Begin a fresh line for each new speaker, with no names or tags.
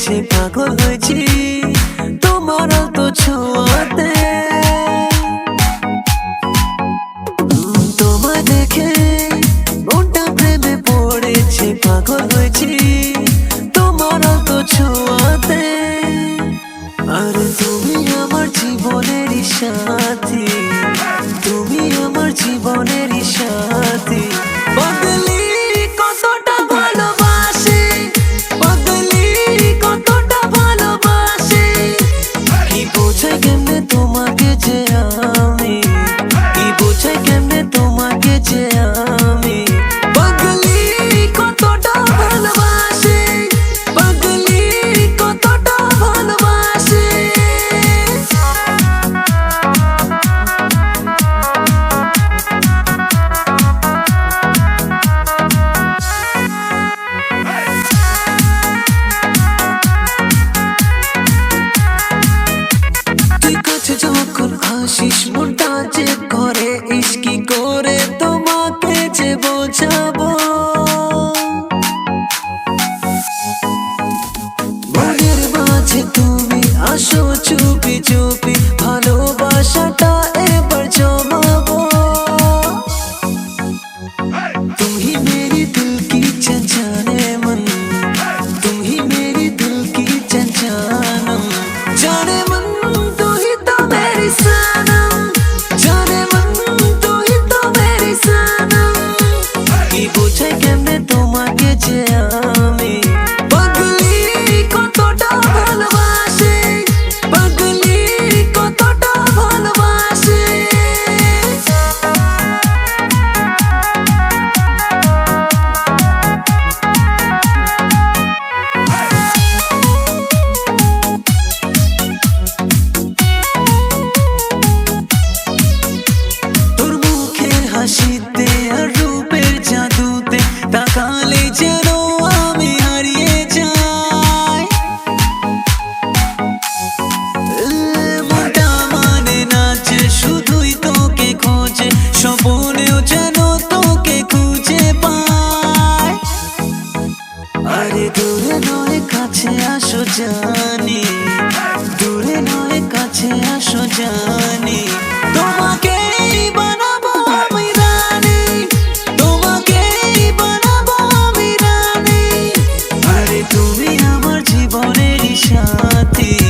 কাছে পাগল হয়েছি তোমার তো ছোঁয়াতে। তোমায় দেখে মনটা প্রেমে পড়েছে পাগল হয়েছি। মাঝে তুমি আসো চুপি চুপি ভালোবাসাটা এবার জমাবো तुम ही मेरी दिल की चंचने मन तुम ही मेरी दिल की चंचनम जाने मन तू ही तो मेरी सनम जाने मन तू ही तो मेरी सनम কি বোঝাই কেমনে তোমাকে যে আসো জানি। দূরে নয় কাছে আসো জানি। তোমাকে বানাবো তুমি আমার জীবনের সাথী।